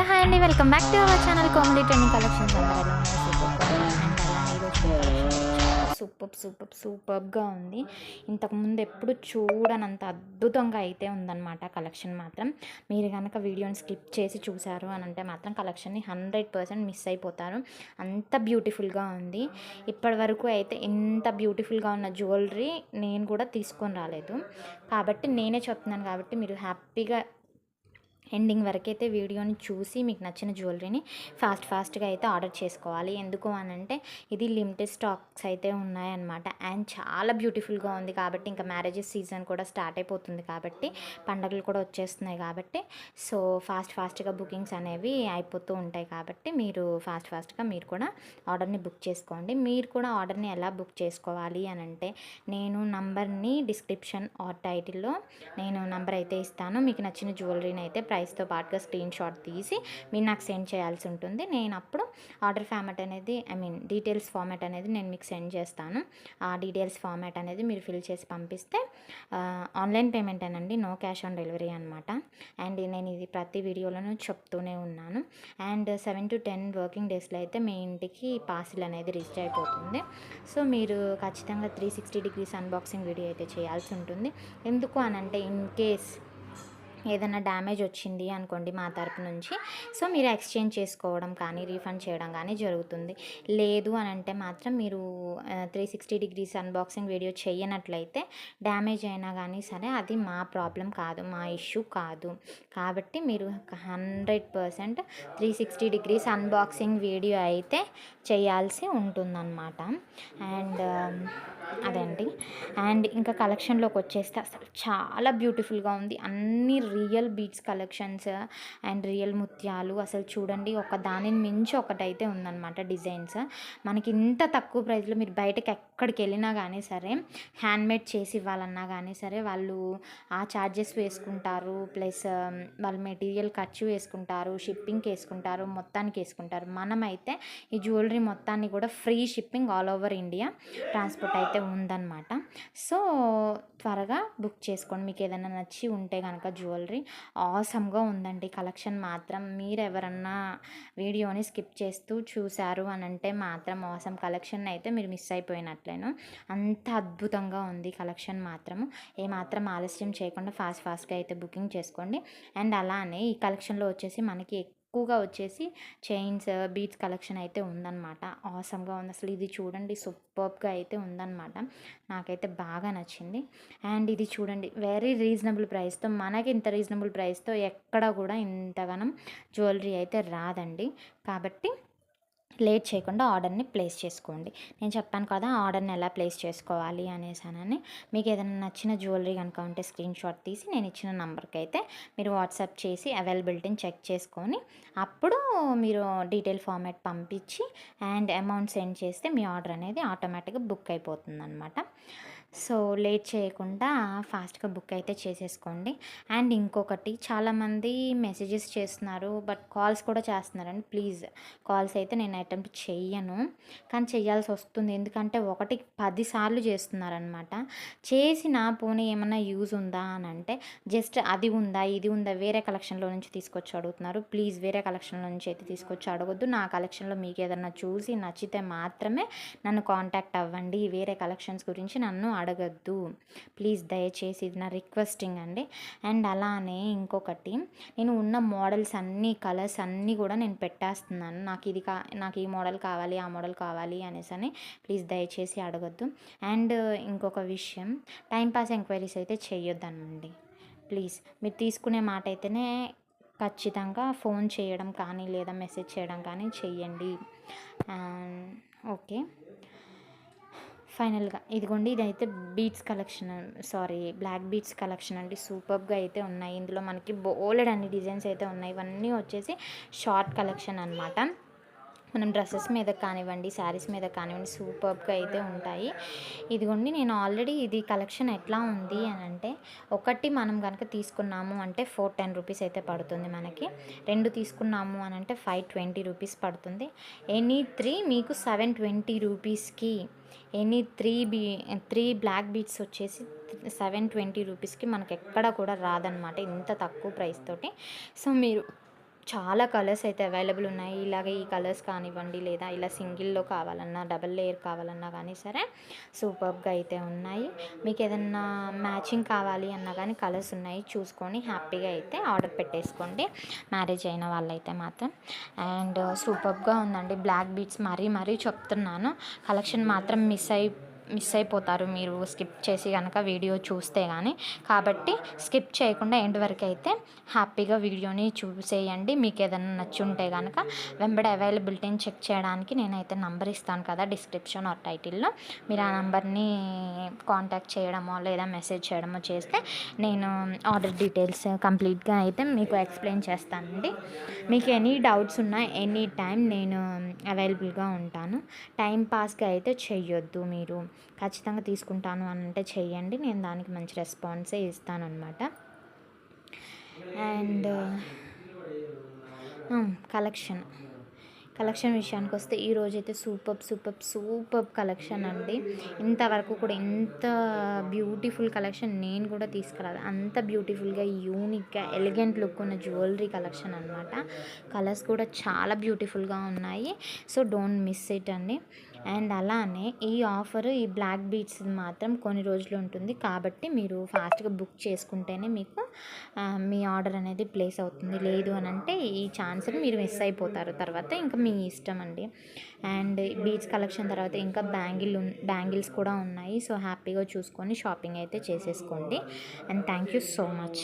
Hello hi అండి. Welcome back to our channel comedy trending collections. Super super సూపర్గా ఉంది. ఇంతకుముందు ఎప్పుడు చూడనంత అద్భుతంగా అయితే ఉందన్నమాట కలెక్షన్ మాత్రం. మీరు కనుక వీడియోని స్కిప్ చేసి చూసారు అని అంటే మాత్రం కలెక్షన్ని హండ్రెడ్ పర్సెంట్ మిస్ అయిపోతారు. అంత బ్యూటిఫుల్గా ఉంది. ఇప్పటి వరకు అయితే ఇంత బ్యూటిఫుల్గా ఉన్న జ్యువెలరీ నేను కూడా తీసుకొని రాలేదు. కాబట్టి నేనే చెప్తున్నాను కాబట్టి మీరు హ్యాపీగా ఎండింగ్ వరకు అయితే వీడియోని చూసి మీకు నచ్చిన జ్యువెలరీని ఫాస్ట్ ఫాస్ట్గా అయితే ఆర్డర్ చేసుకోవాలి. ఎందుకు అనంటే ఇది లిమిటెడ్ స్టాక్స్ అయితే ఉన్నాయన్నమాట. అండ్ చాలా బ్యూటిఫుల్గా ఉంది కాబట్టి ఇంకా మ్యారేజెస్ సీజన్ కూడా స్టార్ట్ అయిపోతుంది కాబట్టి పండగలు కూడా వచ్చేస్తున్నాయి కాబట్టి సో ఫాస్ట్ ఫాస్ట్గా బుకింగ్స్ అనేవి అయిపోతూ ఉంటాయి కాబట్టి మీరు ఫాస్ట్ ఫాస్ట్గా మీరు కూడా ఆర్డర్ని బుక్ చేసుకోండి. మీరు కూడా ఆర్డర్ని ఎలా బుక్ చేసుకోవాలి అని అంటే నేను నంబర్ని డిస్క్రిప్షన్ ఆర్ టైటిల్లో నేను నంబర్ అయితే ఇస్తాను. మీకు నచ్చిన జ్యువెలరీని అయితే ప్రైస్తో పాటుగా స్క్రీన్ షాట్ తీసి మీరు నాకు సెండ్ చేయాల్సి ఉంటుంది. నేను అప్పుడు ఆర్డర్ ఫార్మాట్ అనేది ఐ మీన్ డీటెయిల్స్ ఫార్మాట్ అనేది నేను మీకు సెండ్ చేస్తాను. ఆ డీటెయిల్స్ ఫార్మాట్ అనేది మీరు ఫిల్ చేసి పంపిస్తే ఆన్లైన్ పేమెంట్ అనండి. నో క్యాష్ ఆన్ డెలివరీ అనమాట అండ్ నేను ఇది ప్రతి వీడియోలోనూ చెప్తూనే ఉన్నాను. And seven to ten working డేస్లో అయితే మీ ఇంటికి పార్సిల్ అనేది రీచ్ అయిపోతుంది. సో మీరు ఖచ్చితంగా three sixty degrees unboxing video అయితే చేయాల్సి ఉంటుంది. ఎందుకు అనంటే ఇన్ కేస్ ఏదైనా డ్యామేజ్ వచ్చింది అనుకోండి మా తరపు నుంచి. సో మీరు ఎక్స్చేంజ్ చేసుకోవడం కానీ రీఫండ్ చేయడం కానీ జరుగుతుంది. లేదు అని అంటే మాత్రం మీరు three sixty degrees unboxing video చేయనట్లయితే damage అయినా కానీ సరే అది మా ప్రాబ్లం కాదు మా ఇష్యూ కాదు. కాబట్టి మీరు hundred percent three sixty degrees unboxing video అయితే చేయాల్సి ఉంటుందన్నమాట. అండ్ అదండి. అండ్ ఇంకా కలెక్షన్లోకి వచ్చేస్తే అసలు చాలా బ్యూటిఫుల్గా ఉంది. అన్ని real beads collections and real ముత్యాలు. అసలు చూడండి ఒక దానిని మించి ఒకటైతే ఉందన్నమాట డిజైన్స్. మనకి ఇంత తక్కువ ప్రైస్లో మీరు బయటకి ఎక్కడికి వెళ్ళినా కానీ సరే హ్యాండ్మేడ్ చేసి ఇవ్వాలన్నా కానీ సరే వాళ్ళు ఆ ఛార్జెస్ వేసుకుంటారు. ప్లస్ వాళ్ళు మెటీరియల్ ఖర్చు వేసుకుంటారు షిప్పింగ్కి వేసుకుంటారు మొత్తానికి వేసుకుంటారు. మనమైతే ఈ జ్యువెలరీ మొత్తాన్ని కూడా free shipping all over India transport అయితే ఉందన్నమాట. సో త్వరగా బుక్ చేసుకోండి. మీకు ఏదైనా నచ్చి ఉంటే కనుక జ్యువెలరీ. ఆసమ్గా ఉందండి. కలెక్షన్ మాత్రం మీరు ఎవరన్నా వీడియోని స్కిప్ చేస్తూ చూశారు అని అంటే మాత్రం ఆసమ్ కలెక్షన్ అయితే మీరు మిస్ అయిపోయినట్లేను అంత అద్భుతంగా ఉంది కలెక్షన్ మాత్రము. ఏమాత్రం ఆలస్యం చేయకుండా ఫాస్ట్ ఫాస్ట్గా అయితే బుకింగ్ చేసుకోండి. అండ్ అలానే ఈ కలెక్షన్లో వచ్చేసి మనకి ఎక్కువగా వచ్చేసి చైన్స్ బీట్స్ కలెక్షన్ అయితే ఉందన్నమాట. ఆసమ్గా ఉంది. అసలు ఇది చూడండి సూపర్గా అయితే ఉందన్నమాట. నాకైతే బాగా నచ్చింది. అండ్ ఇది చూడండి వెరీ రీజనబుల్ ప్రైస్తో మనకి ఇంత రీజనబుల్ ప్రైస్తో ఎక్కడ కూడా ఇంతగానం జ్యువెలరీ అయితే రాదండి. కాబట్టి లేట్ చేయకుండా ఆర్డర్ని ప్లేస్ చేసుకోండి. నేను చెప్పాను కదా ఆర్డర్ని ఎలా ప్లేస్ చేసుకోవాలి అనేసానని మీకు ఏదైనా నచ్చిన జ్యువెలరీ కనుక ఉంటే స్క్రీన్ షాట్ తీసి నేను ఇచ్చిన నెంబర్కి అయితే మీరు వాట్సాప్ చేసి అవైలబిలిటీని చెక్ చేసుకొని అప్పుడు మీరు డీటెయిల్ ఫార్మాట్ పంపించి అండ్ అమౌంట్ సెండ్ చేస్తే మీ ఆర్డర్ అనేది ఆటోమేటిక్గా బుక్ అయిపోతుంది అనమాట సో లేట్ చేయకుండా ఫాస్ట్గా బుక్ అయితే చేసేసుకోండి. అండ్ ఇంకొకటి చాలామంది మెసేజెస్ చేస్తున్నారు బట్ కాల్స్ కూడా చేస్తున్నారండి. ప్లీజ్ కాల్స్ అయితే నేను అటెంప్ట్ చెయ్యను. కానీ చేయాల్సి వస్తుంది. ఎందుకంటే ఒకటి పదిసార్లు చేస్తున్నారనమాట చేసి నా పోనీ ఏమన్నా యూజ్ ఉందా అని అంటే జస్ట్ అది ఉందా ఇది ఉందా వేరే కలెక్షన్లో నుంచి తీసుకొచ్చి అడుగుతున్నారు. ప్లీజ్ వేరే కలెక్షన్లో నుంచి అయితే తీసుకొచ్చి అడగొద్దు. నా కలెక్షన్లో మీకు ఏదన్నా చూసి నచ్చితే మాత్రమే నన్ను కాంటాక్ట్ అవ్వండి. వేరే కలెక్షన్స్ గురించి నన్ను అడగద్దు. ప్లీజ్ దయచేసి ఇది నా రిక్వెస్టింగ్ అండి. అండ్ అలానే ఇంకొకటి నేను ఉన్న మోడల్స్ అన్నీ కలర్స్ అన్నీ కూడా నేను పెట్టేస్తున్నాను. నాకు ఇది కా నాకు ఈ మోడల్ కావాలి ఆ మోడల్ కావాలి అనేసి అని ప్లీజ్ దయచేసి అడగద్దు. అండ్ ఇంకొక విషయం టైంపాస్ ఎంక్వైరీస్ అయితే చేయొద్దనండి ప్లీజ్ మీరు తీసుకునే మాట అయితేనే ఖచ్చితంగా ఫోన్ చేయడం కానీ లేదా మెసేజ్ చేయడం కానీ చెయ్యండి. ఓకే. ఫైనల్గా. ఇదిగోండి ఇదైతే beads collection sorry black beads collection అండి. సూపర్గా అయితే ఉన్నాయి. ఇందులో మనకి బోలెడ్ అన్ని డిజైన్స్ అయితే ఉన్నాయి. ఇవన్నీ వచ్చేసి షార్ట్ కలెక్షన్ అనమాట మనం డ్రెస్సెస్ మీద కానివ్వండి శారీస్ మీద కానివ్వండి సూపర్గా అయితే ఉంటాయి. ఇదిగోండి నేను ఆల్రెడీ ఇది కలెక్షన్ ఎట్లా ఉంది అని అంటే ఒకటి మనం కనుక తీసుకున్నాము అంటే ఫోర్ టెన్ రూపీస్ అయితే పడుతుంది మనకి. రెండు తీసుకున్నాము అని అంటే ఫైవ్ ట్వంటీ రూపీస్ పడుతుంది. ఎనీ త్రీ మీకు సెవెన్ ట్వంటీ రూపీస్కి any three B three black beads వచ్చేసి సెవెన్ ట్వంటీ రూపీస్కి మనకి ఎక్కడ కూడా రాదనమాట ఇంత తక్కువ ప్రైస్ తోటి. సో మీరు చాలా కలర్స్ అయితే అవైలబుల్ ఉన్నాయి. ఇలాగే ఈ కలర్స్ కానివ్వండి లేదా ఇలా సింగిల్లో కావాలన్నా డబల్ లేయర్ కావాలన్నా కానీ సరే సూపర్గా అయితే ఉన్నాయి. మీకు ఏదన్నా మ్యాచింగ్ కావాలి అన్నా కానీ కలర్స్ ఉన్నాయి. చూసుకొని హ్యాపీగా అయితే ఆర్డర్ పెట్టేసుకోండి. మ్యారేజ్ అయిన వాళ్ళైతే మాత్రం. అండ్ సూపర్గా ఉందండి. బ్లాక్ బీట్స్ మరీ మరీ చెప్తున్నాను. కలెక్షన్ మాత్రం మిస్ అయి మిస్ అయిపోతారు. మీరు స్కిప్ చేసి కనుక వీడియో చూస్తే కానీ కాబట్టి స్కిప్ చేయకుండా ఎండ్ వరకు అయితే హ్యాపీగా వీడియోని చూసేయండి. మీకు ఏదైనా నచ్చుంటే కనుక వెంబడి అవైలబిలిటీని చెక్ చేయడానికి నేనైతే నంబర్ ఇస్తాను కదా డిస్క్రిప్షన్ ఆర్ టైటిల్లో మీరు ఆ నంబర్ని కాంటాక్ట్ చేయడమో లేదా మెసేజ్ చేయడమో చేస్తే నేను ఆర్డర్ డీటెయిల్స్ కంప్లీట్గా అయితే మీకు ఎక్స్ప్లెయిన్ చేస్తానండి. మీకు ఎనీ డౌట్స్ ఉన్నా ఎనీ టైం నేను అవైలబుల్గా ఉంటాను. టైం పాస్గా అయితే చెయ్యొద్దు మీరు. ఖచ్చితంగా తీసుకుంటాను అని అంటే చెయ్యండి నేను దానికి మంచి రెస్పాన్సే ఇస్తాను అనమాట అండ్ కలెక్షన్. కలెక్షన్ విషయానికి వస్తే ఈ అయితే సూపర్ సూపర్ సూపర్ కలెక్షన్ అండి. ఇంతవరకు కూడా ఇంత బ్యూటిఫుల్ కలెక్షన్ నేను కూడా తీసుకురాదు అంత బ్యూటిఫుల్గా యూనిక్గా ఎలిగెంట్ లుక్ ఉన్న జ్యువెలరీ కలెక్షన్ అనమాట కలర్స్ కూడా చాలా బ్యూటిఫుల్గా ఉన్నాయి. సో డోంట్ మిస్ ఇట్ అండి. అండ్ అలానే ఈ ఆఫర్ ఈ బ్లాక్ బీట్స్ మాత్రం కొన్ని రోజులు ఉంటుంది. కాబట్టి మీరు ఫాస్ట్గా బుక్ చేసుకుంటేనే మీకు మీ ఆర్డర్ అనేది ప్లేస్ అవుతుంది. లేదు అని అంటే ఈ ఛాన్స్ని మీరు మిస్ అయిపోతారు. తర్వాత ఇంకా మీ ఇష్టం అండి. అండ్ బీచ్ కలెక్షన్ తర్వాత ఇంకా బ్యాంగిల్ బ్యాంగిల్స్ కూడా ఉన్నాయి. సో హ్యాపీగా చూసుకొని షాపింగ్ అయితే చేసేసుకోండి. And thank you so much.